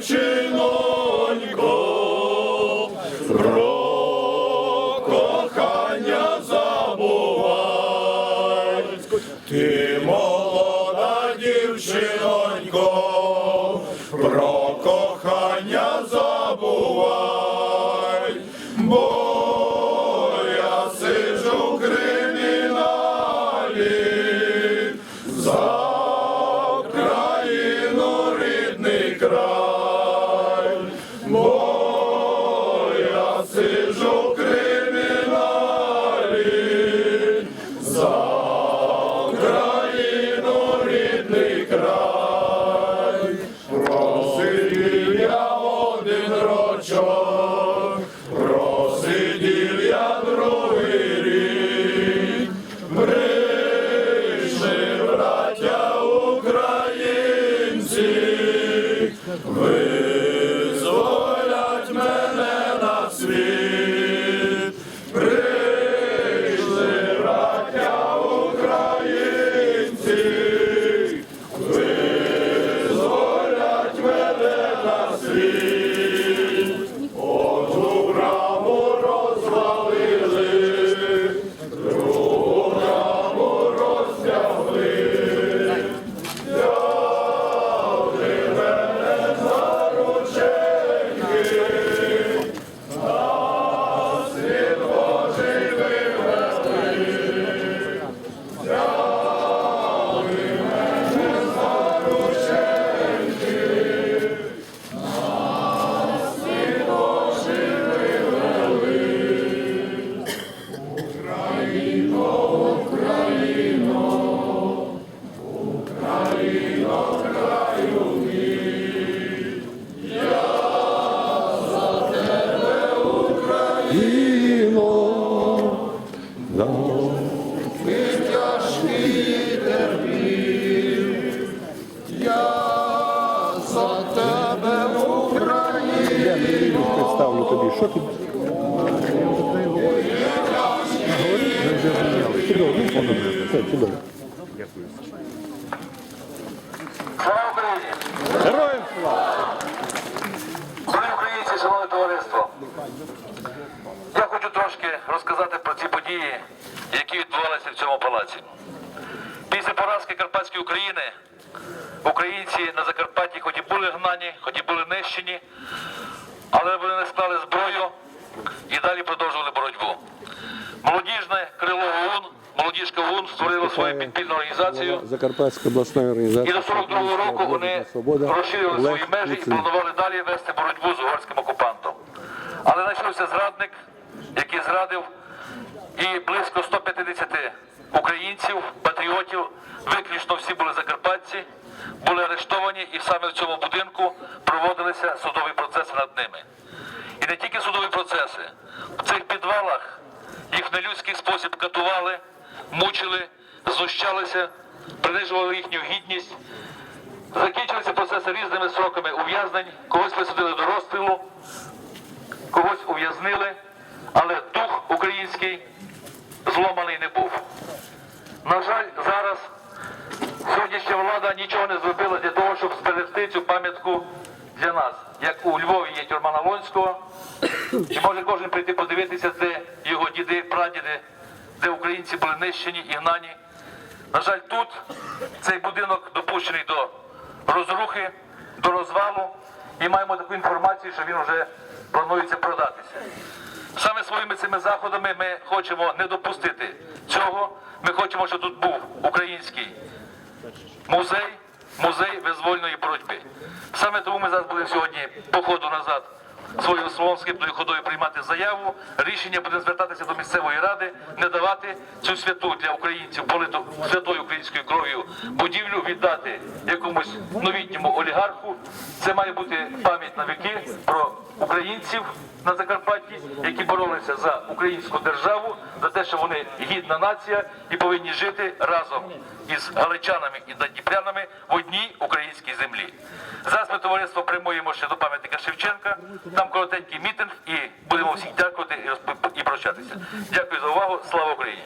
дівчинонько, про кохання забувай. Ти молода дівчинонько, про кохання забувай, бо Ми Представлю тобі, що ти. Слава Україні! Героям слава! Дорогі українці, шановне товариство! Я хочу трошки розказати про ці події, які відбувалися в цьому палаці. Після поразки Карпатської України українці на Закарпатті хоч і були гнані, хоч і були нищені, але вони не склали зброю і далі продовжували боротьбу. Молодіжне крило ОУН, молодіжка ОУН створило свою підпільну організацію. Закарпатська обласна І до 42-го року вони розширили свої межі і планували далі вести боротьбу з угорським окупантом. Але знайшовся зрадник, який зрадив, і близько 150 українців, патріотів, виключно всі були закарпатці, були арештовані, і саме в цьому будинку проводилися судові процеси над ними. І не тільки судові процеси. В цих підвалах їх в нелюдський спосіб катували, мучили, знущалися, принижували їхню гідність. Закінчилися процеси різними сроками ув'язнень, когось присудили до розстрілу, когось ув'язнили, але дух український зломаний не був. На жаль, зараз сьогоднішня влада нічого не зробила для того, щоб зберегти цю пам'ятку для нас. Як у Львові є тюрма Налонського, і може кожен прийти подивитися, де його діди, прадіди, де українці були нищені і гнані. На жаль, тут цей будинок допущений до розрухи, до розвалу, і маємо таку інформацію, що він вже планується продатися. Саме своїми цими заходами ми хочемо не допустити цього. Ми хочемо, щоб тут був український музей, музей визвольної боротьби. Саме тому ми зараз будемо сьогодні по ходу назад своєю словом скрипною ходою приймати заяву. Рішення буде звертатися до місцевої ради, не давати цю святу для українців, политу святою українською кров'ю будівлю віддати якомусь новітньому олігарху. Це має бути пам'ять на віки про українців на Закарпатті, які боролися за українську державу, за те, що вони гідна нація і повинні жити разом із галичанами і надніпрянами в одній українській землі. Зараз ми товариство прямуємо ще до пам'ятника Шевченка. Там коротенький мітинг, і будемо всіх дякувати і прощатися. Дякую за увагу. Слава Україні!